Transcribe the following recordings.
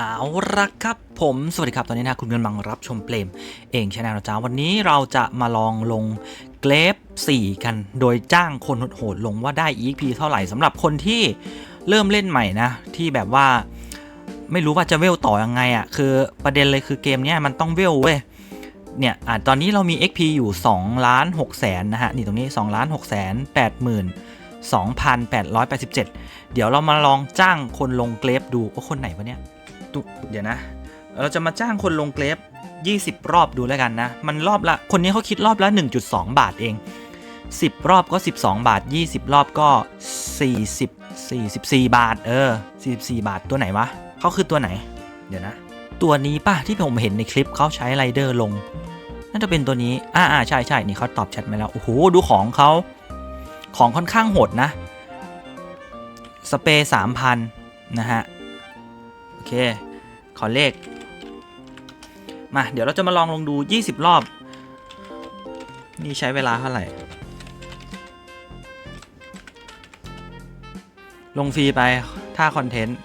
เอาละครับผมสวัสดีครับ ตอนนี้นะคุณกำลังรับชมเปลมเองชาแนลนะจ๊ะวันนี้เราจะมาลองลงเกรฟ4 กัน โดยจ้างคนโหดลงว่าได้ EP เท่าไหร่สำหรับคนที่เริ่มเล่นใหม่นะ ที่แบบว่าไม่รู้ว่าจะเวลต่อยังไงอะ่ะคือประเด็นเลยคือเกมเนี้ยมันต้องเวลเว้ยเนี่ยอะตอนนี้เรามี XP อยู่2ล้าน6แสนนะฮะนี่ตรงนี้2ล้าน6แสน8หมื่น2,887 เดี๋ยวเรามาลองจ้างคนลงเกรฟดูว่าคนไหนวะเนี่ย เดี๋ยวนะ เราจะมาจ้างคนลงเกรฟ20 รอบดูแล้วกันนะ มันรอบละ คนนี้เขาคิดรอบละ 1.2 บาทเอง 10 รอบก็ 12 บาท 20 รอบก็ 40 44 บาท เออ 44 บาทตัวไหนวะเขาคือตัวไหน เดี๋ยวนะ ตัวนี้ป่ะ ที่ผมเห็นในคลิปเขาใช้ไรเดอร์ลง น่าจะเป็นตัวนี้ อ่าอ่าใช่ใช่นี่เขาตอบแชทมาแล้ว โอ้โห ดูของเขาของค่อนข้างโหดนะ สเปรย์3,000นะฮะ โอเค ขอเลข มา เดี๋ยวเราจะมาลองลงดู 20 รอบ นี่ใช้เวลาเท่าไหร่ ลงฟรีไปถ้าคอนเทนต์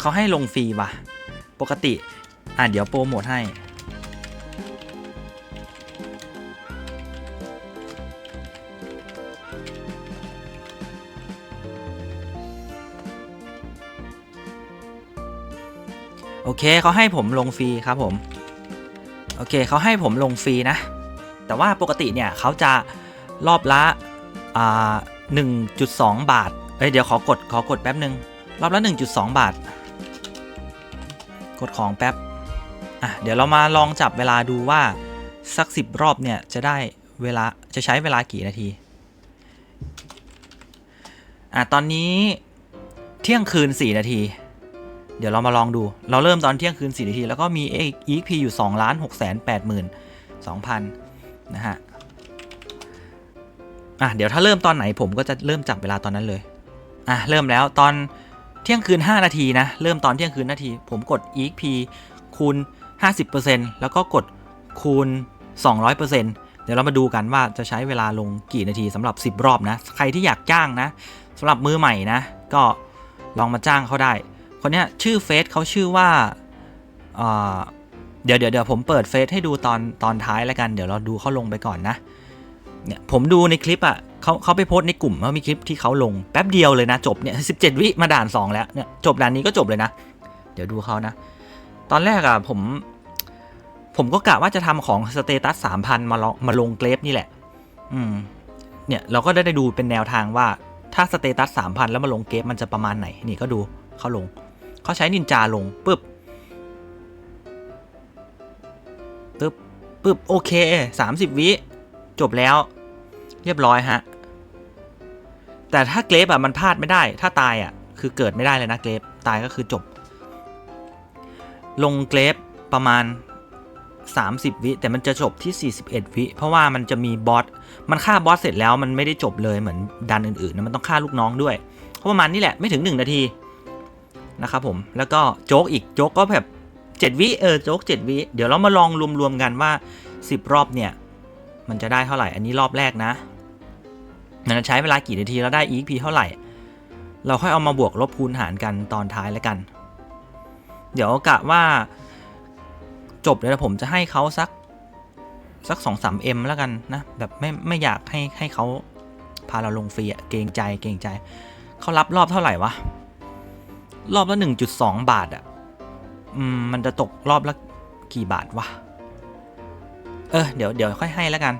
เขาให้ลงฟรีว่ะ ปกติ อะ เดี๋ยวโปรโมทให้ เคเขาให้ผมลงฟรีครับผม โอเคเขาให้ผมลงฟรีนะ แต่ว่าปกติเนี่ยเขาจะรอบละอ่า1.2 บาท เอ้ยเดี๋ยวขอกดขอกดแป๊บหนึ่งรอบละ 1.2 บาท กดของแป๊บ อะเดี๋ยวเรามาลองจับเวลาดูว่าสัก 10 รอบเนี่ยจะได้เวลาจะใช้เวลากี่นาที อะตอนนี้เที่ยงคืน 4 นาที เดี๋ยวเรามาลองดู เราเริ่มตอนเที่ยงคืน 4 นาที แล้วก็มี EXP อยู่2ล้าน6แสน8หมื่น2,000 นะฮะ อะ เดี๋ยวถ้าเริ่มตอนไหนผมก็จะเริ่มจับเวลาตอนนั้นเลย อะ เริ่มแล้วตอนเที่ยงคืน 5 นาทีนะ เริ่มตอนเที่ยงคืนนาที ผมกด EXP คูณ 50%แล้วก็กดคูณ 200%เดี๋ยวเรามาดูกันว่าจะใช้เวลาลงกี่นาทีสำหรับ 10 รอบนะ ใครที่อยากจ้างนะสำหรับมือใหม่นะ ก็ลองมาจ้างเขาได้ คนเนี้ยชื่อเฟซเขาชื่อว่าเดี๋ยวเดี๋ยวเดี๋ยวผมเปิดเฟซให้ดูตอนตอนท้ายแล้วกัน เดี๋ยวเราดูเขาลงไปก่อนนะเนี่ยผมดูในคลิปอะเขาเขาไปโพสในกลุ่มว่ามีคลิปที่เขาลงแป๊บเดียวเลยนะ จบเนี่ยสิวิมาด่าน 2 แล้วเนี่ยจบด่านนี้ก็จบเลยนะ เดี๋ยวดูเขานะ ตอนแรกอะผม ผมก็กะว่าจะทำของสเตตัสสามพันมาลงมาลงเกรฟนี่แหละ อืม เนี่ยเราก็ได้ได้ดูเป็นแนวทางว่าถ้าสเตตัสสามพันแล้วมาลงเกฟมันจะประมาณไหน นี่ก็ดูเขาลง เขาใช้นินจาลงปึ๊บปึ๊บปึ๊บโอเคสามสิบวิจบแล้ว เรียบร้อยฮะ แต่ถ้าเกรฟอะมันพลาดไม่ได้ ถ้าตายอะคือเกิดไม่ได้เลยนะเกรฟตายก็คือจบ ลงเกรฟประมาณ 30 วิแต่มันจะจบที่ 41 วิเพราะว่ามันจะมีบอสมันฆ่าบอสเสร็จแล้วมันไม่ได้จบเลยเหมือนดันอื่นๆนะมันต้องฆ่าลูกน้องด้วยเพราะประมาณนี้แหละไม่ถึง 1 นาที นะครับผมแล้วก็โจ๊กอีกโจ๊กก็แบบ7วิเออโจ๊ก7วิเดี๋ยวเรามาลองรวมๆกันว่า 10 รอบเนี่ย มันจะได้เท่าไหร่อันนี้รอบแรกนะมันจะใช้เวลากี่นาทีแล้วได้ EP เท่าไหร่ เราค่อยเอามาบวกลบคูณหารกันตอนท้ายแล้วกัน เดี๋ยวกะว่าจบแล้วผมจะให้เขาสักสักสองสามเอ็มแล้วกันนะ แบบไม่ไม่อยากให้ให้เขาพาเราลงฟรีอะเกรงใจเกรงใจ เขารับรอบเท่าไหร่วะ รอบละหนึ่งจุดสองบาทอะ่ะมมันจะตกรอบละกี่บาทวะ เออ เดี๋ยวเดี๋ยวค่อยให้แล้วกัน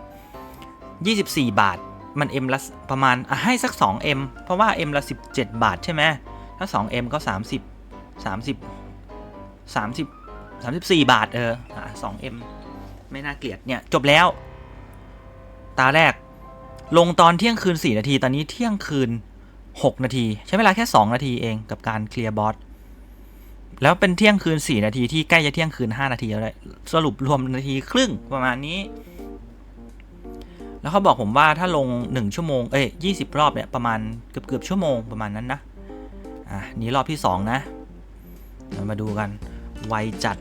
24 บาท มัน M ละประมาณอะให้สัก 2M เพราะว่า M ละ 17 บาทใช่ไหมถ้า 2M ก็ 30 30 30 34 บาท เอออะ 2M ไม่น่าเกลียดเนี่ย จบแล้ว ตาแรก ลงตอนเที่ยงคืน 4 นาที ตอนนี้เที่ยงคืน 6 นาที ใช้เวลาแค่ 2 นาทีเองกับการเคลียร์บอสแล้วเป็นเที่ยงคืน 4 นาทีที่ใกล้จะเที่ยงคืน 5 นาทีแล้วเลยสรุปรวมนาทีครึ่งประมาณนี้ แล้วเขาบอกผมว่าถ้าลง 1 ชั่วโมง เอ้ย20รอบเนี่ยประมาณเกือบเกือบชั่วโมงประมาณนั้นนะ อะนี่รอบที่ 2 นะ มาดูกัน ไวจัด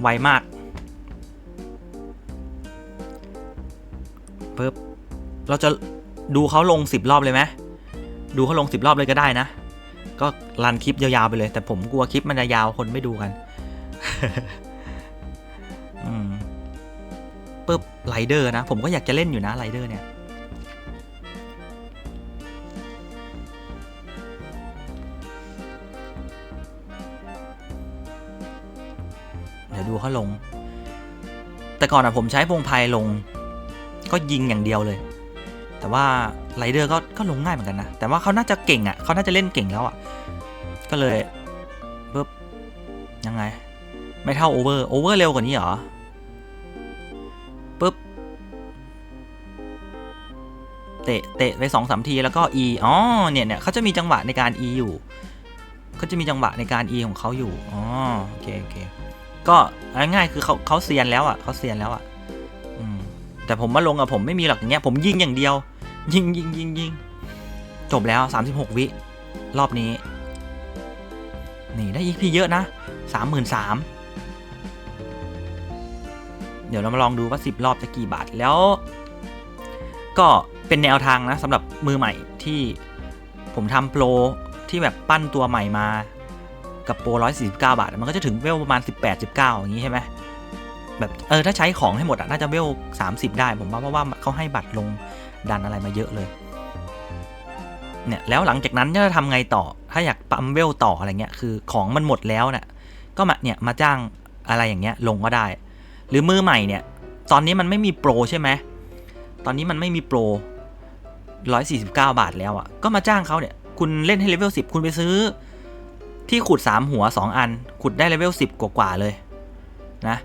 ไวมากปึ๊บเราจะ ดูเขาลง 10 รอบเลยไหมดูเขาลง 10 รอบเลยก็ได้นะ ก็รันคลิปยาวๆไปเลย แต่ผมกลัวคลิปมันจะยาวคนไม่ดูกันปึ๊บไรเดอร์นะ ผมก็อยากจะเล่นอยู่นะไรเดอร์เนี่ย เดี๋ยวดูเขาลง แต่ก่อนอะผมใช้พงไพายลง ก็ยิงอย่างเดียวเลย แต่ว่าไรเดอร์ก็ก็ลงง่ายเหมือนกันนะ แต่ว่าเขาน่าจะเก่งอะ่ะเขาน่าจะเล่นเก่งแล้วอะ่ะ ก็เลยปึ๊บยังไง ไม่เท่าโอเวอร์โอเวอร์เร็วกว่านี้เหรอปึ๊บเตะเตะไปสองสามทีแล้วก็ E อ๋อเนี่ยเนี่ยเขาจะมีจังหวะในการ E อยู่เขาจะมีจังหวะในการ E ของเขาอยู่อ๋อโอเคโอเคก็ง่ายๆคือเขาเขาเซียนแล้วอะเขาเซียนแล้วอะ แต่ผมมาลงอะผมไม่มีหรอกอย่างเงี้ยผมยิงอย่างเดียว ยิงยิงยิงยิงจบแล้ว 36 วิรอบนี้ นี่ได้ EP เยอะนะ 33,000 เดี๋ยวเรามาลองดูว่า 10 รอบจะกี่บาทแล้ว ก็เป็นแนวทางนะสำหรับมือใหม่ที่ผมทำโปรที่แบบปั้นตัวใหม่มากับโปร149 บาท มันก็จะถึงเวลประมาณ 18 19 อย่างนี้ใช่ไหม แบบเออถ้าใช้ของให้หมดอะน่าจะเวล30 ได้ ผมว่าเพราะว่าเขาให้บัตรลงดันอะไรมาเยอะเลยเนี่ยแล้วหลังจากนั้นจะทำไงต่อ ถ้าอยากปั๊มเวลต่ออะไรเงี้ยคือของมันหมดแล้วเนะ่ยก็มาเนี่ยมาจ้างอะไรอย่างเงี้ยลงก็ได้ หรือมือใหม่เนี่ย ตอนนี้มันไม่มีโปรใช่ไหมตอนนี้มันไม่มีโปร149 บาทแล้วอะ่ะก็มาจ้างเขาเนี่ยคุณเล่นให้เลเวล10 คุณไปซื้อที่ขุด 3 หัว 2 อัน ขุดได้เลเวล10 กว่าๆเลยนะ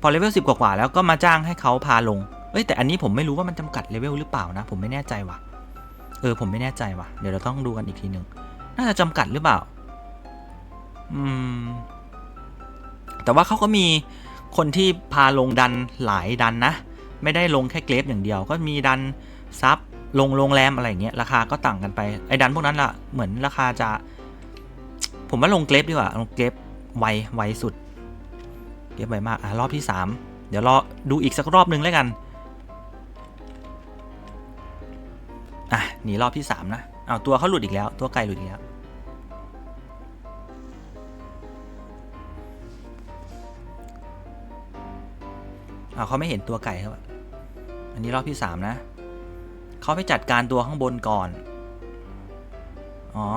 พอเลเวล10กว่าๆแล้วก็มาจ้างให้เขาพาลงเอ้ยแต่อันนี้ผมไม่รู้ว่ามันจำกัดเลเวลหรือเปล่านะ ผมไม่แน่ใจว่ะเออผมไม่แน่ใจว่ะเดี๋ยวเราต้องดูกันอีกทีหนึ่งน่าจะจำกัดหรือเปล่าอืมแต่ว่าเขาก็มีคนที่พาลงดันหลายดันนะ ไม่ได้ลงแค่เกรฟอย่างเดียว ก็มีดันซับลงโรงแรมอะไรเงี้ยราคาก็ต่างกันไปไอ้ดันพวกนั้นล่ะเหมือนราคาจะ ผมว่าลงเกรฟดีกว่าลงเกรฟไวไวสุด เกรฟไวมาก อะ รอบที่สามเดี๋ยวรอดูอีกสักรอบนึงแล้วกัน อะ หนีรอบที่ 3 นะ เอาตัวเขาหลุดอีกแล้ว ตัวไก่หลุดอีกแล้วเอาเขาไม่เห็นตัวไก่ครับ อันนี้รอบที่ 3 นะ เขาไปจัดการตัวข้างบนก่อน อ๋อ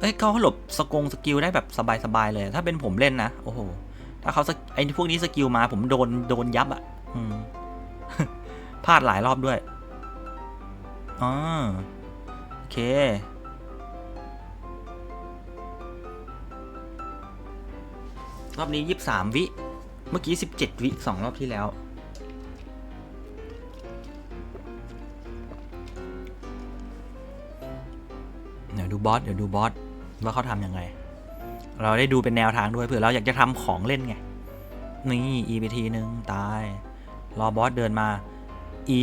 เอ้ยเขาหลบสกงสกิลได้แบบสบายๆเลย ถ้าเป็นผมเล่นนะโอ้โหถ้าเขาไอ้พวกนี้สกิลมาผมโดนโดนยับอะ่ะอืมพลาดหลายรอบด้วยอ๋อโอเค รอบนี้ยี่สามวิ เมื่อกี้สิบเจ็ดวิสองรอบที่แล้ว เดี๋ยวดูบอส เดี๋ยวดูบอส ว่าเขาทำยังไง เราได้ดูเป็นแนวทางด้วยเผื่อเราอยากจะทำของเล่นไง นี่ e ไปทีนึงตาย รอบอสเดินมา e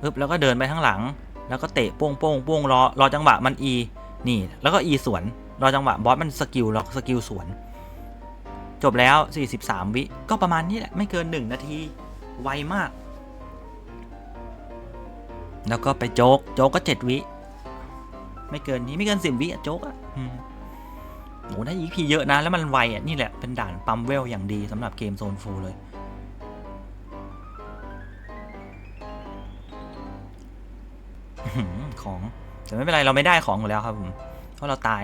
ปึ๊บแล้วก็เดินไปข้างหลัง แล้วก็เตะโป้งโป้งโป้งรอรอจังหวะมัน e นี่แล้วก็ e สวนรอจังหวะบอสมันสกิลแล้วสกิลสวน จบแล้ว 43 วิก็ประมาณนี้แหละไม่เกิน 1 นาทีไวมาก แล้วก็ไปโจ๊กโจ๊กก็ 7 วิไม่เกินนี้ไม่เกิน 10 วิอะโจ๊กอะ โหได้ EP เยอะนะ แล้วมันไวอะ นี่แหละ เป็นด่านปั๊มเวลอย่างดีสำหรับเกมโซนฟูลเลยของ แต่ไม่เป็นไรเราไม่ได้ของอยู่แล้วครับผม เพราะเราตาย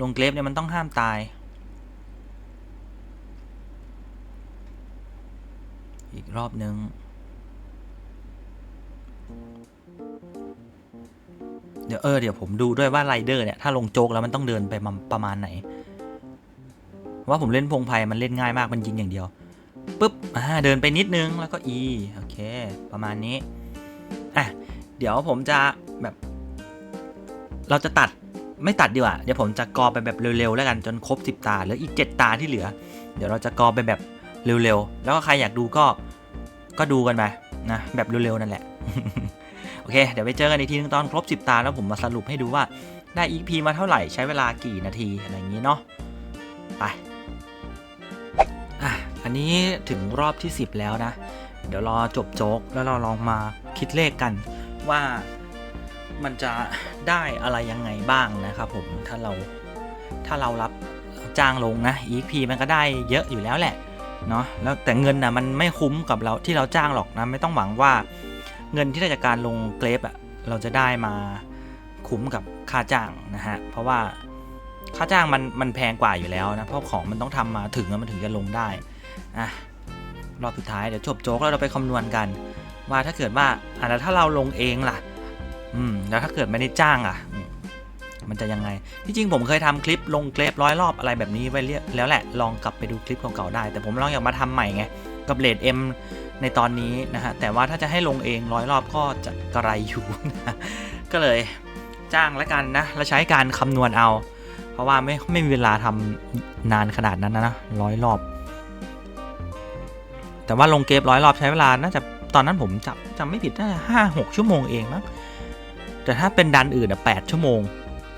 ลงเกรฟเนี่ยมันต้องห้ามตาย อีกรอบนึง เดี๋ยวเออเดี๋ยวผมดูด้วยว่าไรเดอร์เนี่ยถ้าลงโจกแล้วมันต้องเดินไปประมาณไหน ว่าผมเล่นพงไพมันเล่นง่ายมากมันยิงอย่างเดียวปุ๊บอ่าเดินไปนิดนึงแล้วก็ E โอเค ประมาณนี้อะเดี๋ยวผมจะแบบ เราจะตัดไม่ตัดดีกว่า เดี๋ยวผมจะกอไปแบบเร็วๆแล้วกันจนครบ 10 ตาเหลืออีก 7 ตาที่เหลือ เดี๋ยวเราจะกอไปแบบเร็วๆ แล้วก็ใครอยากดูก็ก็ดูกันไปนะแบบเร็วๆนั่นแหละ เคเดี๋ยวไปเจอกันอีกทีนึงตอนครบ 10 ตาแล้วผมมาสรุปให้ดูว่าได้ EP มาเท่าไหร่ใช้เวลากี่นาทีอะไรอย่างนี้เนาะไปอะอันนี้ถึงรอบที่ 10 แล้วนะ เดี๋ยวรอจบโจ๊กแล้วเราลองมาคิดเลขกันว่ามันจะได้อะไรยังไงบ้างนะครับผมถ้าเราถ้าเรารับจ้างลงนะ EP มันก็ได้เยอะอยู่แล้วแหละเนาะแล้วแต่เงินนะมันไม่คุ้มกับเราที่เราจ้างหรอกนะไม่ต้องหวังว่า เงินที่ได้จากการลงเกรฟอะเราจะได้มาคุ้มกับค่าจ้างนะฮะ เพราะว่าค่าจ้างมันมันแพงกว่าอยู่แล้วนะ เพราะของมันต้องทำมาถึงแล้วมันถึงจะลงได้อะรอบสุดท้ายเดี๋ยวจบโจ๊กแล้วเราไปคำนวณกัน ว่าถ้าเกิดว่าอะแล้วถ้าเราลงเองล่ะ อืมแล้วถ้าเกิดไม่ได้จ้างอะ มันจะยังไง ที่จริงผมเคยทำคลิปลงเกรฟร้อยรอบอะไรแบบนี้ไว้เรียแล้วแหละลองกลับไปดูคลิปเก่าๆได้ แต่ผมลองอยากมาทำใหม่ไงกับเลดเอ็ม ในตอนนี้นะฮะแต่ว่าถ้าจะให้ลงเองร้อยรอบก็จะกระไรอยู่นะก็เลยจ้างแล้วกันนะแล้วใช้การคำนวณเอา เพราะว่าไม่ไม่มีเวลาทำนานขนาดนั้นนะร้อยรอบ แต่ว่าลงเกมร้อยรอบใช้เวลาน่าจะตอนนั้นผมจำจำไม่ผิดน่าจะห้าหกชั่วโมงเองมั้งแต่ถ้าเป็นดันอื่นอะแปดชั่วโมง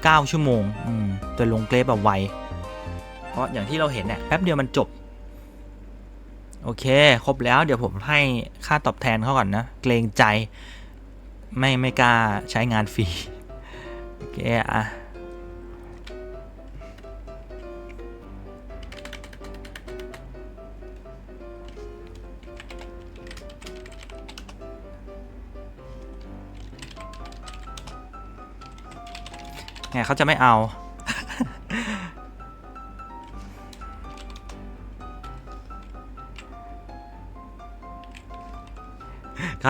เก้าชั่วโมงอืมแต่ลงเกรฟแบบไวเพราะอย่างที่เราเห็นเนี่ยแป๊บเดียวมันจบ โอเค ครบแล้วเดี๋ยวผมให้ค่าตอบแทนเขาก่อนนะ เกรงใจ ไม่ไม่กล้าใช้งานฟรี โอเคอะไงเขาจะไม่เอา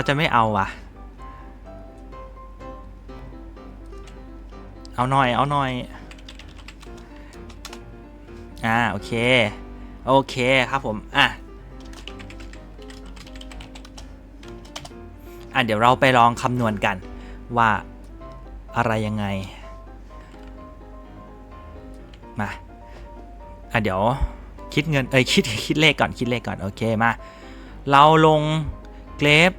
เขาจะไม่เอาว่ะ เอาหน่อย เอาหน่อย อ่า โอเค โอเคครับผม อะ อะ เดี๋ยวเราไปลองคำนวณกันว่าอะไรยังไง มา อะ เดี๋ยวคิดเงิน เอ้ย คิด คิดเลขก่อน คิดเลขก่อน โอเค มา เราลงเกรฟ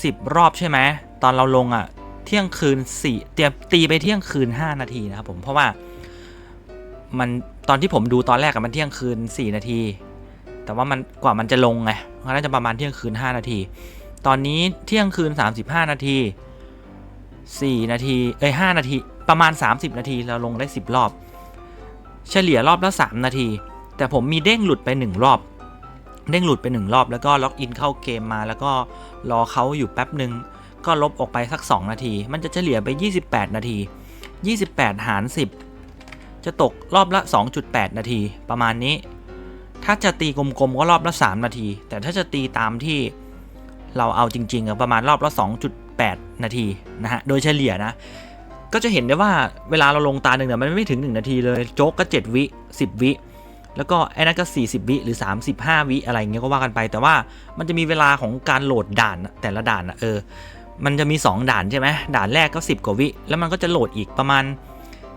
10 รอบใช่ไหมตอนเราลงอะเที่ยงคืน4เตรียมตีไปเที่ยงคืน 5 นาทีนะครับผมเพราะว่ามันตอนที่ผมดูตอนแรกอะมันเที่ยงคืน 4 นาที แต่ว่ามันกว่ามันจะลงไงมันน่าจะประมาณเที่ยงคืน 5 นาที ตอนนี้เที่ยงคืน 35 นาที 4 นาทีเอ้ย5นาทีประมาณ 30 นาทีเราลงได้ 10 รอบ เฉลี่ยรอบละ 3 นาที แต่ผมมีเด้งหลุดไป 1 รอบ เด้งหลุดไป1รอบแล้วก็ล็อกอินเข้าเกมมา แล้วก็รอเขาอยู่แป๊บหนึ่งก็ลบออกไปสัก 2 นาที มันจะเฉลี่ยไป 28 นาที 28 หาร 10 จะตกรอบละ 2.8 นาที ประมาณนี้ ถ้าจะตีกลมๆก็รอบละ 3 นาที แต่ถ้าจะตีตามที่เราเอาจริงๆประมาณรอบละ 2.8 นาทีนะฮะ โดยเฉลี่ยนะ ก็จะเห็นได้ว่าเวลาเราลงตาหนึ่งเนี่ยมันไม่ถึง 1 นาทีเลย โจ๊กก็ 7 วิ 10 วิ แล้วก็ไอ้นั่นก็ 40 วิหรือ 35 วิอะไรเงี้ยก็ว่ากันไป แต่ว่ามันจะมีเวลาของการโหลดด่านแต่ละด่านอะเออ มันจะมี 2 ด่านใช่ไหมด่านแรกก็ 10 กว่าวิ แล้วมันก็จะโหลดอีกประมาณ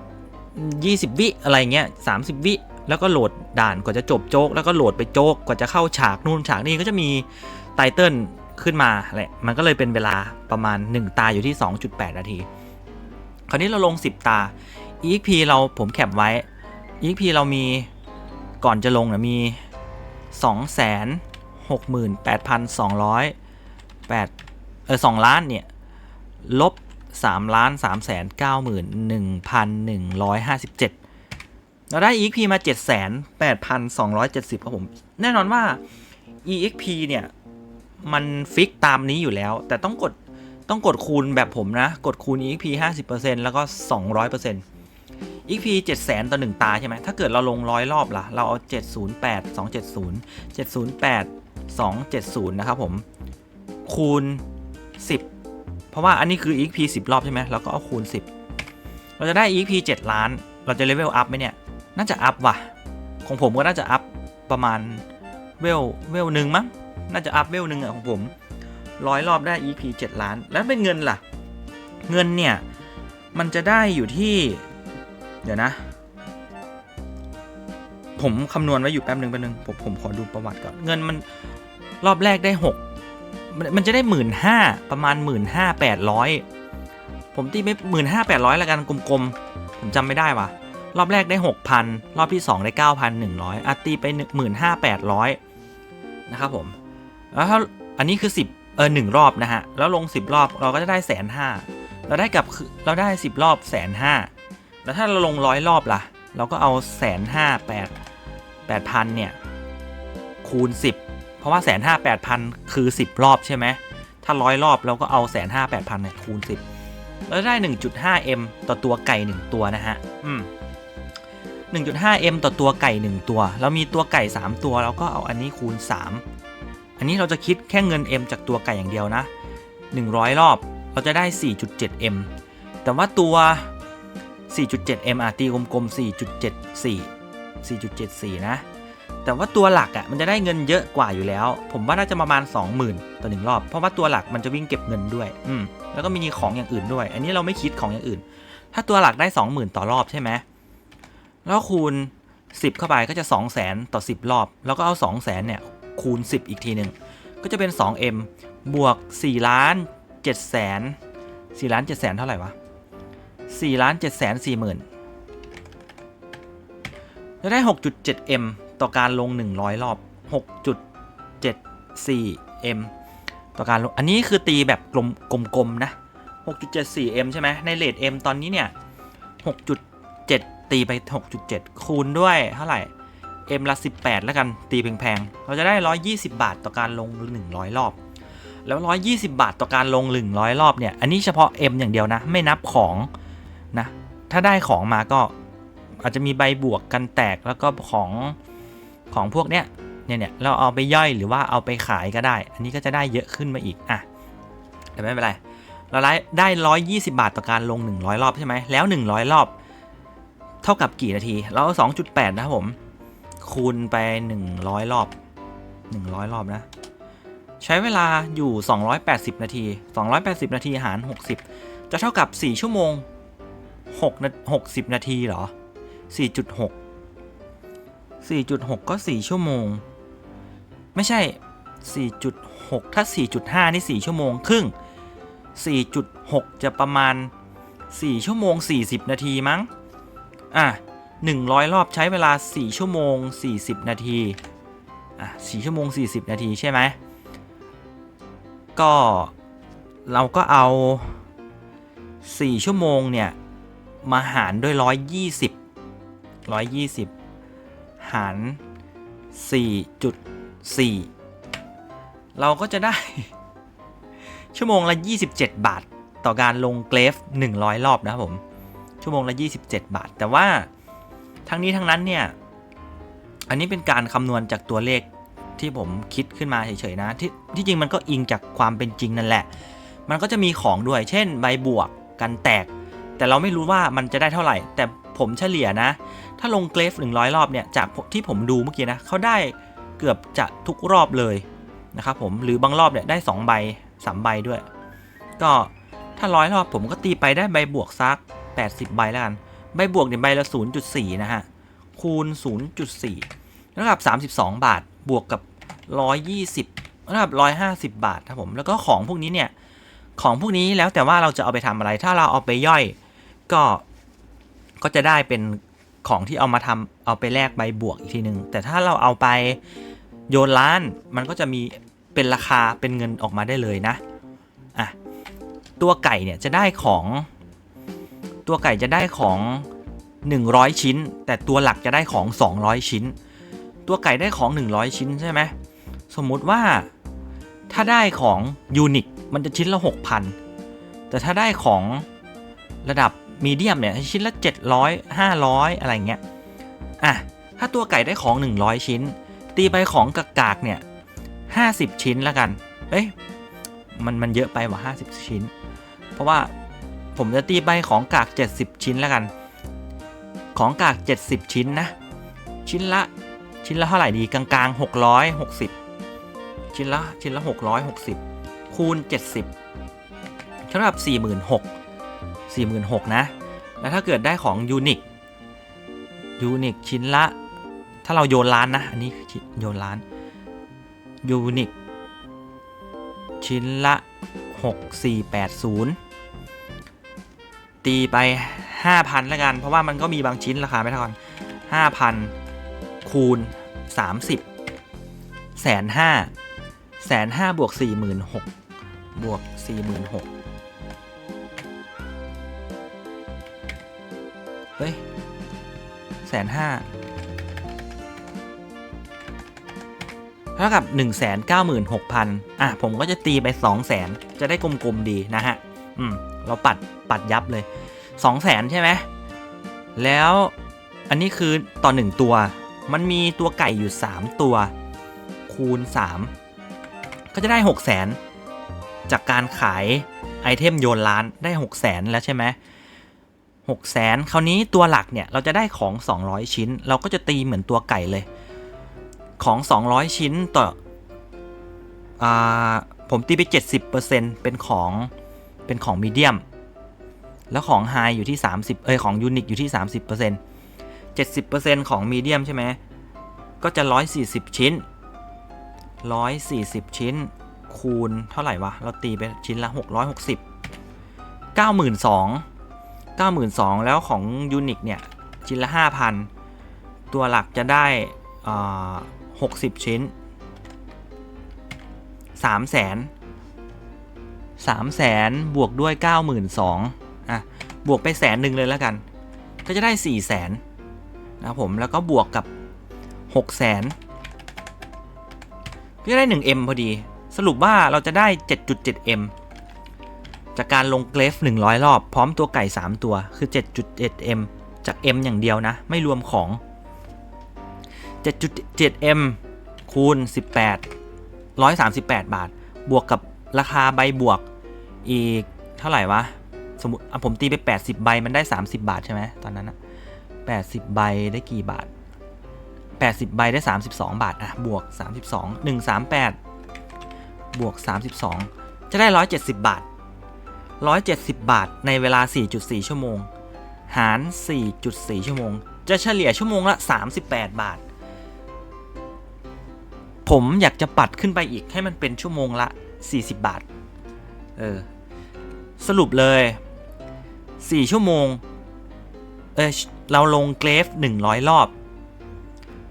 20 วิอะไรเงี้ย30 วิแล้วก็โหลดด่านกว่าจะจบโจก แล้วก็โหลดไปโจกกว่าจะเข้าฉากนู่นฉากนี้ก็จะมีไตเติลขึ้นมาแหละมันก็เลยเป็นเวลาประมาณ 1 ตาอยู่ที่ 2.8 นาที คราวนี้เราลง 10 ตา EXP เราผมแคปไว้ EXP เรามี ก่อนจะลงนะมี 2 6 8 2 0 8เออ2ล้านเนี่ย ลบ3ล้าน3 91,157 เราได้ EXP มา 7,8270ครับผม แน่นอนว่า EXP เนี่ย มันฟิกตามนี้อยู่แล้ว แต่ต้องกดต้องกดคูณแบบผมนะ กดคูณ EXP 50%แล้วก็ 200% EXP 700,000 ต่อ 1 ตาใช่ไหมถ้าเกิดเราลงร้อยรอบล่ะ เราเอา 708 270 708 270 นะครับผม คูณ 10 เพราะว่าอันนี้คือ EXP 10 รอบใช่ไหมเราก็เอาคูณ 10 เราจะได้ EXP 7 ล้าน เราจะเลเวลอัพไหมเนี่ย น่าจะอัพว่ะ ของผมก็น่าจะอัพประมาณเวลเวลหนึ่งมั้ง น่าจะอัพเวลหนึ่งอะของผมร้อยรอบได้ EP 7 ล้าน แล้วเป็นเงินล่ะ เงินเนี่ย มันจะได้อยู่ที่ เดี๋ยวนะ ผมคำนวณไว้อยู่แป๊บหนึ่งแป๊บหนึ่งผมผมขอดูประวัติก่อน เงินมันรอบแรกได้หกมันมันจะได้หมื่นห้าประมาณหมื่นห้าแปดร้อยผมตีไม่หมื่นห้าแปดร้อยละกันกลมๆ ผมจำไม่ได้ว่ะ รอบแรกได้หกพันรอบที่สองได้เก้าพันหนึ่งร้อยอะตีไปหมื่นห้าแปดร้อยนะครับผม แล้วถ้าอันนี้คือ10เออหนึ่งรอบนะฮะ แล้วลง10รอบเราก็จะได้แสนห้าเราได้กับคือเราได้10รอบแสนห้า แล้วถ้าเราลงร้อยรอบล่ะ เราก็เอาแสนห้าแปดแปดพันเนี่ย คูณ 10 เพราะว่าแสนห้าแปดพันคือ 10 รอบใช่ไหม ถ้าร้อยรอบเราก็เอาแสนห้าแปดพันเนี่ยคูณ 10 แล้วได้ 1.5m ต่อตัวไก่ 1 ตัวนะฮะ อืม 1.5m ต่อตัวไก่ 1 ตัว เรามีตัวไก่ 3 ตัวเราก็เอาอันนี้คูณ 3 อันนี้เราจะคิดแค่เงิน m จากตัวไก่อย่างเดียวนะ 100 รอบเราจะได้ 4.7m แต่ว่าตัว 4.7m อะตีกลมๆ4.74 4.74 นะ แต่ว่าตัวหลักอะมันจะได้เงินเยอะกว่าอยู่แล้ว ผมว่าน่าจะประมาณ 20,000 ต่อหนึ่งรอบ เพราะว่าตัวหลักมันจะวิ่งเก็บเงินด้วย อืม แล้วก็มีของอย่างอื่นด้วย อันนี้เราไม่คิดของอย่างอื่น ถ้าตัวหลักได้ 20,000 ต่อรอบใช่ไหม แล้วคูณ 10 เข้าไปก็จะ 200,000 ต่อ 10 รอบ แล้วก็เอา 200,000 เนี่ย คูณ 10 อีกทีหนึ่ง ก็จะเป็น 2m บวก4ล้าน7แสน4ล้าน7แสนเท่าไหร่วะ 4ล้าน7แสน4หมื่นจะได้ 6.7m ต่อการลง 100 รอบ 6.74m ต่อการลง อันนี้คือตีแบบกลมกลมๆนะ 6.74m ใช่ไหม ในเลท m ตอนนี้เนี่ย 6.7 ตีไป 6.7 คูณด้วยเท่าไหร่ m ละ 18 แล้วกัน ตีแพงๆ เราจะได้ 120 บาทต่อการลง 100 รอบ แล้ว 120 บาทต่อการลง 100 รอบเนี่ย อันนี้เฉพาะ m อย่างเดียวนะ ไม่นับของ นะถ้าได้ของมาก็อาจจะมีใบบวกกันแตกแล้วก็ของของพวกเนี้ยเนี่ยเนี่ยเราเอาไปย่อยหรือว่าเอาไปขายก็ได้ อันนี้ก็จะได้เยอะขึ้นมาอีกอะแต่ไม่เป็นไรเราได้ 120 บาทต่อการลง 100 รอบใช่ไหมแล้ว 100 รอบ เท่ากับกี่นาทีเราเอา2.8 นะครับผม คูณไป 100 รอบ 100 รอบนะ ใช้เวลาอยู่ 280 นาที 280 นาทีหาร 60 จะเท่ากับ 4 ชั่วโมง 6นา60 นาทีเหรอ 4.6 4.6 ก็ 4 ชั่วโมง ไม่ใช่ 4.6 ถ้า 4.5 นี่ 4 ชั่วโมงครึ่ง 4.6 จะประมาณ 4 ชั่วโมง 40 นาทีมั้ง อะ 100 รอบใช้เวลา 4 ชั่วโมง 40 นาที อะ 4 ชั่วโมง 40 นาทีใช่ไหม ก็เราก็เอา 4 ชั่วโมงเนี่ย มาหารด้วย 120 120 หาร 4.4 เราก็จะได้ ชั่วโมงละ 27 บาท ต่อการลงเกรฟ 100 รอบนะครับผม ชั่วโมงละ 27 บาท แต่ว่าทั้งนี้ทั้งนั้นเนี่ย อันนี้เป็นการคำนวณจากตัวเลขที่ผมคิดขึ้นมาเฉยๆนะ ที่ที่จริงมันก็อิงจากความเป็นจริงนั่นแหละ มันก็จะมีของด้วย เช่น ใบ บวก กันแตก แต่เราไม่รู้ว่ามันจะได้เท่าไหร่ แต่ผมเฉลี่ยนะ ถ้าลงเกรฟ 100 รอบเนี่ยจากที่ผมดูเมื่อกี้นะเขาได้เกือบจะทุกรอบเลยนะครับผมหรือบางรอบเนี่ยได้ 2 ใบ 3 ใบด้วย ก็ถ้าร้อยรอบผมก็ตีไปได้ใบบวกซัก 80 ใบแล้วกัน ใบบวกเนี่ยใบละ 0.4 นะฮะ คูณ 0.4เท่ากับ32 บาทบวกกับ 120เท่ากับ150 บาทครับผมแล้วก็ของพวกนี้เนี่ยของพวกนี้แล้วแต่ว่าเราจะเอาไปทำอะไร ถ้าเราเอาไปย่อย ก็ก็จะได้เป็นของที่เอามาทำเอาไปแลกใบบวกอีกทีหนึ่งแต่ถ้าเราเอาไปโยนร้านมันก็จะมีเป็นราคาเป็นเงินออกมาได้เลยนะอะตัวไก่เนี่ยจะได้ของ ตัวไก่จะได้ของ 100 ชิ้น แต่ตัวหลักจะได้ของ 200 ชิ้น ตัวไก่ได้ของ 100 ชิ้นใช่ไหมสมมุติว่าถ้าได้ของยูนิคมันจะชิ้นละ 6,000 แต่ถ้าได้ของระดับ มีเดียมเนี่ยชิ้นละ 700 500 อะไรเงี้ยอะถ้าตัวไก่ได้ของ 100 ชิ้น ตีไปของกากๆเนี่ย50 ชิ้นแล้วกัน เอ้ยมันมันเยอะไปว่ะ50 ชิ้น เพราะว่าผมจะตีใบของกาก 70 ชิ้นแล้วกัน ของกาก 70 ชิ้นนะ ชิ้นละชิ้นละเท่าไหร่ดีกลางๆ 660 ชิ้นละชิ้นละ 660 คูณ 70เท่ากับ46,000 46,000นะ แล้วถ้าเกิดได้ของยูนิคยูนิคชิ้นละ ถ้าเราโยนล้านนะ อันนี้โยนล้านยูนิคชิ้นละ 6480 ตีไป 5,000แล้วกัน เพราะว่ามันก็มีบางชิ้นราคาไม่เท่ากัน5,000 คูณ 30แสนห้าแสนห้าบวก 46,000บวก 46,000 เฮ้ยแสนห้าเท่ากับ 1 9 6 0 0 0 อะ ผมก็จะตีไป 2 0 0 0 0 0 จะได้กลมๆดีนะฮะ อืม เราปัดปัดยับเลย 2 0 0 0 0 0 ใช่ไหม แล้วอันนี้คือต่อ 1 ตัว มันมีตัวไก่อยู่ 3 ตัว คูณ 3 ก็จะได้ 6 0 0 0 0 0 จากการขายไอเทมโยนร้านได้ 6 0 0 0 0 0 แล้วใช่ไหม หกแสนคราวนี้ตัวหลักเนี่ยเราจะได้ของ 200 ชิ้น เราก็จะตีเหมือนตัวไก่เลย ของ 200 ชิ้นต่ออ่าผมตีไป 70%เป็นของเป็นของมีเดียม แล้วของไฮอยู่ที่ 30เอ้ยของยูนิคอยู่ที่ 30% 70%ของมีเดียมใช่ไหมก็จะ 140 ชิ้น 140 ชิ้น คูณเท่าไหร่วะ เราตีไปชิ้นละ 660 92,000 92,000 แล้วของยูนิคเนี่ย ชิ้นละ 5,000 ตัวหลักจะได้ 60 ชิ้น 3 0 0 0 0 3 0 0 0 0 บวกด้วย 92,000อะบวกไปแสนหนึ่งเลยแล้วกัน ก็จะได้ 4 0 0 0 0 0นะครับผมแล้วก็บวกกับ 6 0 0 0 0ก็จะได้ 1M พอดี สรุปว่าเราจะได้ 7.7M จากการลงเกรฟ 100 รอบ พร้อมตัวไก่ 3 ตัวคือ 7.7M จาก M อย่างเดียวนะ ไม่รวมของ 7.7M คูณ 18 138 บาท บวกกับราคาใบบวกอีกเท่าไหร่วะ สมมติอะผมตีไป 80 ใบมันได้ 30 บาทใช่ไหมตอนนั้นนะ80 ใบได้กี่บาท 80 ใบได้ 32 บาท อะ บวก 32 138 บวก 32 จะได้ 170 บาท 170 บาทในเวลา 4.4 ชั่วโมง หาร 4.4 ชั่วโมง จะเฉลี่ยชั่วโมงละ 38 บาท ผมอยากจะปัดขึ้นไปอีกให้มันเป็นชั่วโมงละ 40 บาท เออ สรุปเลย 4 ชั่วโมง เออเราลงเกรฟ 100 รอบ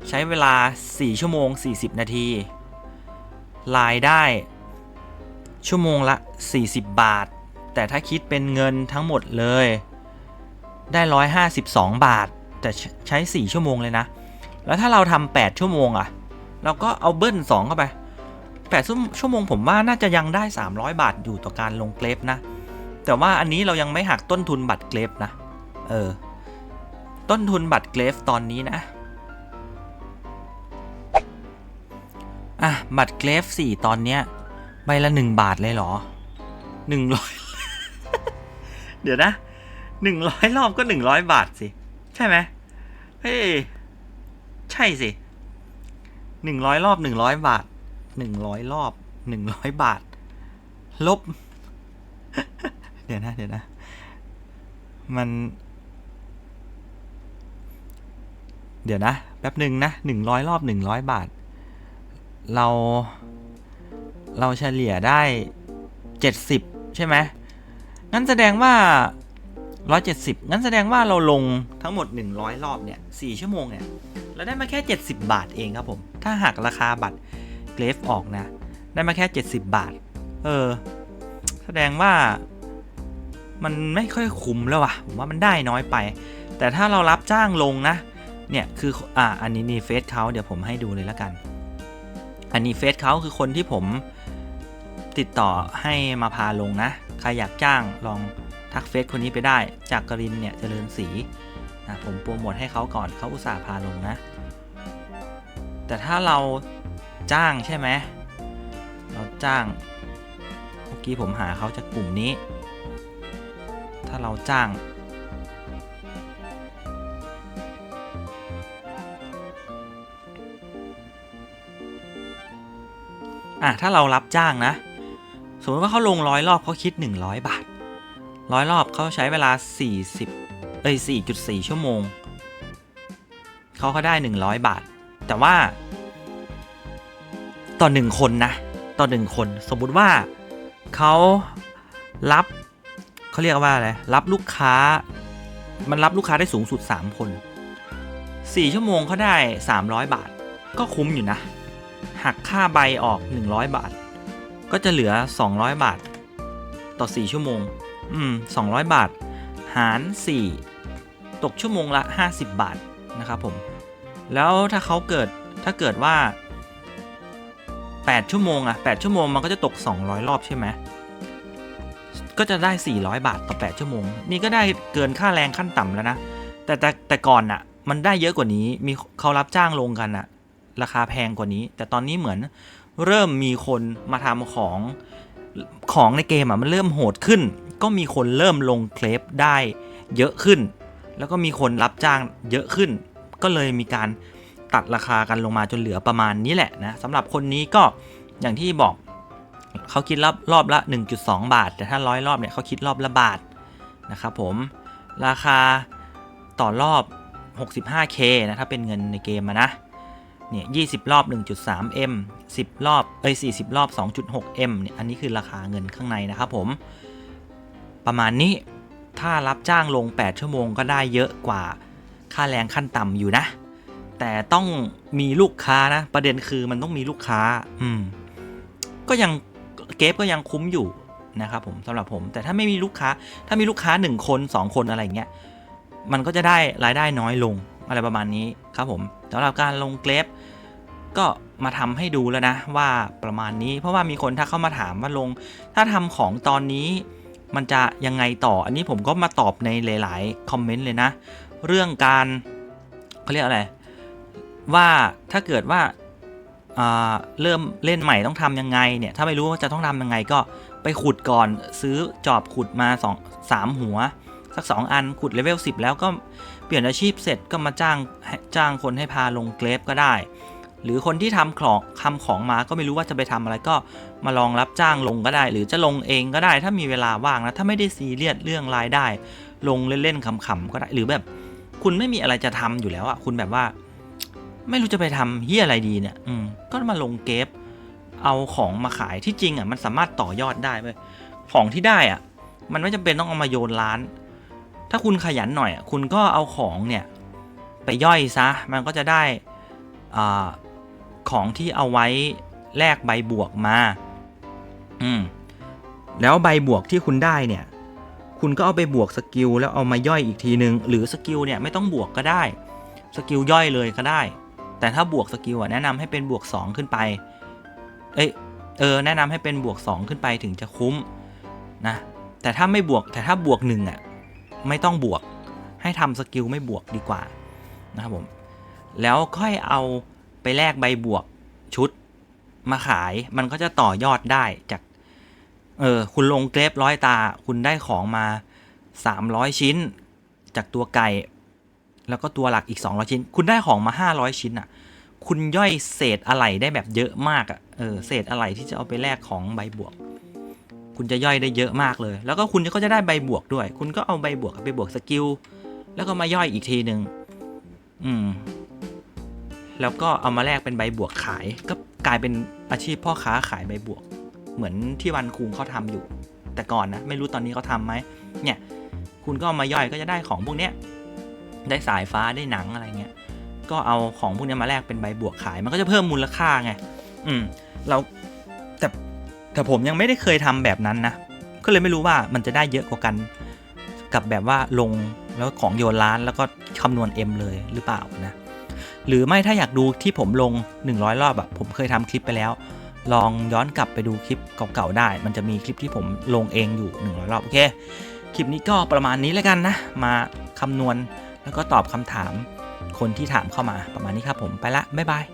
ใช้เวลา 4 ชั่วโมง 40 นาทีรายได้ ชั่วโมงละ 40 บาท แต่ถ้าคิดเป็นเงินทั้งหมดเลย ได้ 152 บาท แต่ใช้ 4 ชั่วโมงเลยนะ แล้วถ้าเราทำ8ชั่วโมงอะเราก็เอาเบิ้ล 2 เข้าไป 8 ชั่วโมงผมว่าน่าจะยังได้ 300 บาทอยู่ต่อการลงเกรฟนะ แต่ว่าอันนี้เรายังไม่หักต้นทุนบัตรเกรฟนะ เออ ต้นทุนบัตรเกรฟตอนนี้นะอะบัตรเกรฟ4ตอนเนี้ยใบละ 1 บาทเลยเหรอ 100 เดี๋ยวนะหนึ่งร้อยรอบก็หนึ่งร้อยบาทสิ ใช่ไหมเฮ้ยใช่สิหนึ่งร้อยรอบหนึ่งร้อยบาทหนึ่งร้อยรอบหนึ่งร้อยบาท ลบ เดี๋ยวนะ เดี๋ยวนะ มัน เดี๋ยวนะ แป๊บหนึ่งนะหนึ่งร้อยรอบหนึ่งร้อยบาท เรา เราเฉลี่ยได้เจ็ดสิบใช่ไหม งั้นแสดงว่า 170 งั้นแสดงว่าเราลงทั้งหมด 100 รอบเนี่ย4ชั่วโมงเนี่ยเราได้มาแค่ 70 บาทเองครับผม ถ้าหักราคาบัตรเกรฟออกนะ ได้มาแค่ 70 บาท เออ แสดงว่ามันไม่ค่อยคุ้มแล้วว่ะ ผมว่ามันได้น้อยไป แต่ถ้าเรารับจ้างลงนะ เนี่ยคือ อ่า อันนี้นี่เฟซเขาเดี๋ยวผมให้ดูเลยแล้วกัน อันนี้เฟซเขาคือคนที่ผมติดต่อให้มาพาลงนะ ครอยากจ้างลองทักเฟซคนนี้ไปได้ จากกรินเนี่ยเจริญศรีนะผมโปรโมทให้เขาก่อนเขาอุตส่าห์พาลงนะ แต่ถ้าเราจ้างใช่ไหมเราจ้างเมื่อกี้ผมหาเขาจากกลุ่มนี้ ถ้าเราจ้างอะถ้าเรารับจ้างนะ สมมติว่าเขาลงร้อยรอบเขาคิด 100 บาทร้อยรอบเขาใช้เวลา 40เอ้ย4.4 ชั่วโมงเขาก็ได้ 100 บาท แต่ว่า ต่อหนึ่งคนนะ ต่อหนึ่งคน สมมุติว่าเขารับเขาเรียกว่าอะไร รับลูกค้า มันรับลูกค้าได้สูงสุด 3 คน 4 ชั่วโมงเขาได้ 300 บาท ก็คุ้มอยู่นะ หักค่าใบออก 100 บาท ก็จะเหลือ 200 บาท ต่อ 4 ชั่วโมง อืม 200 บาท หาร 4 ตกชั่วโมงละ 50 บาท นะครับผม แล้วถ้าเขาเกิด ถ้าเกิดว่า 8 ชั่วโมงอะ8ชั่วโมงมันก็จะตก 200 รอบใช่ไหม ก็จะได้ 400 บาทต่อ 8 ชั่วโมง นี่ก็ได้เกินค่าแรงขั้นต่ำแล้วนะ แต่แต่แต่ก่อนอะมันได้เยอะกว่านี้ มีเขารับจ้างลงกันอะราคาแพงกว่านี้ แต่ตอนนี้เหมือน เริ่มมีคนมาทำของของในเกมอะมันเริ่มโหดขึ้น ก็มีคนเริ่มลงเคลปได้เยอะขึ้น แล้วก็มีคนรับจ้างเยอะขึ้น ก็เลยมีการตัดราคากันลงมาจนเหลือประมาณนี้แหละนะสำหรับคนนี้ก็อย่างที่บอกเขาคิดรอบรอบละ 1.2 บาท แต่ถ้าร้อยรอบเนี่ยเขาคิดรอบละบาทนะครับผมราคาต่อรอบ 65k นะถ้าเป็นเงินในเกมนะ เนี่ย20รอบ 1.3m 10 รอบ เอ้ย 40 รอบ 2.6m เนี่ยอันนี้คือราคาเงินข้างในนะครับผม ประมาณนี้ถ้ารับจ้างลง 8 ชั่วโมงก็ได้เยอะกว่าค่าแรงขั้นต่ำอยู่นะ แต่ต้องมีลูกค้านะ ประเด็นคือมันต้องมีลูกค้า อืม ก็ยังเกฟก็ยังคุ้มอยู่นะครับผมสำหรับผม แต่ถ้าไม่มีลูกค้า ถ้ามีลูกค้า 1 คน 2 คนอะไรเงี้ย มันก็จะได้รายได้น้อยลง อะไรประมาณนี้ครับผมสำหรับการลงเกรฟก็มาทำให้ดูแล้วนะว่าประมาณนี้ เพราะว่ามีคนถ้าเข้ามาถามว่าลง ถ้าทำของตอนนี้มันจะยังไงต่อ อันนี้ผมก็มาตอบในหลาย ๆ คอมเมนต์เลยนะ เรื่องการเขาเรียกอะไร ว่าถ้าเกิดว่าอ่าเริ่มเล่นใหม่ต้องทำยังไงเนี่ย ถ้าไม่รู้ว่าจะต้องทำยังไงก็ไปขุดก่อนซื้อจอบขุดมา2 3หัว สัก 2 อันขุดเลเวล10 แล้วก็ เปลี่ยนอาชีพเสร็จก็มาจ้างจ้างคนให้พาลงเกรฟก็ได้ หรือคนที่ทำของทำของมาก็ไม่รู้ว่าจะไปทำอะไรก็มาลองรับจ้างลงก็ได้ หรือจะลงเองก็ได้ ถ้ามีเวลาว่างนะถ้าไม่ได้ซีเรียสเรื่องรายได้ ลงเล่นๆขำๆก็ได้ หรือแบบคุณไม่มีอะไรจะทำอยู่แล้วอะคุณแบบว่า ไม่รู้จะไปทำเฮียอะไรดีเนี่ยอืมก็มาลงเกฟเอาของมาขายที่จริงอะมันสามารถต่อยอดได้เว้ยของที่ได้อะมันไม่จำเป็นต้องเอามาโยนร้าน ถ้าคุณขยันหน่อย คุณก็เอาของเนี่ยไปย่อยซะ มันก็จะได้อของที่เอาไว้แลกใบบวกมา อืม แล้วใบบวกที่คุณได้เนี่ย คุณก็เอาไปบวกสกิลแล้วเอามาย่อยอีกทีนึง หรือสกิลเนี่ยไม่ต้องบวกก็ได้ สกิลย่อยเลยก็ได้ แต่ถ้าบวกสกิลอะแนะนำให้เป็นบวก 2 ขึ้นไป เอ้ย เออ แนะนำให้เป็นบวก 2 ขึ้นไปถึงจะคุ้มนะ แต่ถ้าไม่บวก แต่ถ้าบวก1อะ ไม่ต้องบวก ให้ทำสกิลไม่บวกดีกว่านะครับผม แล้วค่อยเอาไปแลกใบบวกชุดมาขายมันก็จะต่อยอดได้จาก เออคุณลงเกรฟร้อยตา คุณได้ของมา 300 ชิ้น จากตัวไก่ แล้วก็ตัวหลักอีก 200 ชิ้น คุณได้ของมา 500 ชิ้นอะ คุณย่อยเศษอะไหล่ได้แบบเยอะมากอะเออเศษอะไหล่ที่จะเอาไปแลกของใบบวก คุณจะย่อยได้เยอะมากเลย แล้วก็คุณก็จะได้ใบบวกด้วย คุณก็เอาใบบวกไปบวกสกิล แล้วก็มาย่อยอีกทีหนึ่งอืม แล้วก็เอามาแลกเป็นใบบวกขาย ก็กลายเป็นอาชีพพ่อค้าขายใบบวก เหมือนที่วันคุงเขาทำอยู่ แต่ก่อนนะ ไม่รู้ตอนนี้เขาทำไหม เนี่ย คุณก็เอามาย่อยก็จะได้ของพวกเนี้ย ได้สายฟ้าได้หนังอะไรเงี้ย ก็เอาของพวกนี้มาแลกเป็นใบบวกขาย มันก็จะเพิ่มมูลค่าไง อืม เราแต่ แต่ผมยังไม่ได้เคยทำแบบนั้นนะ ก็เลยไม่รู้ว่ามันจะได้เยอะกว่ากัน กับแบบว่าลงแล้วของโยนร้านแล้วก็คำนวณ M เลยหรือเปล่านะ หรือไม่ถ้าอยากดูที่ผมลง 100 รอบอะผมเคยทำคลิปไปแล้ว ลองย้อนกลับไปดูคลิปเก่าๆได้ มันจะมีคลิปที่ผมลงเองอยู่ 100 รอบ โอเค คลิปนี้ก็ประมาณนี้แล้วกันนะ มาคำนวณแล้วก็ตอบคำถามคนที่ถามเข้ามาประมาณนี้ครับผมไปละบ๊ายบาย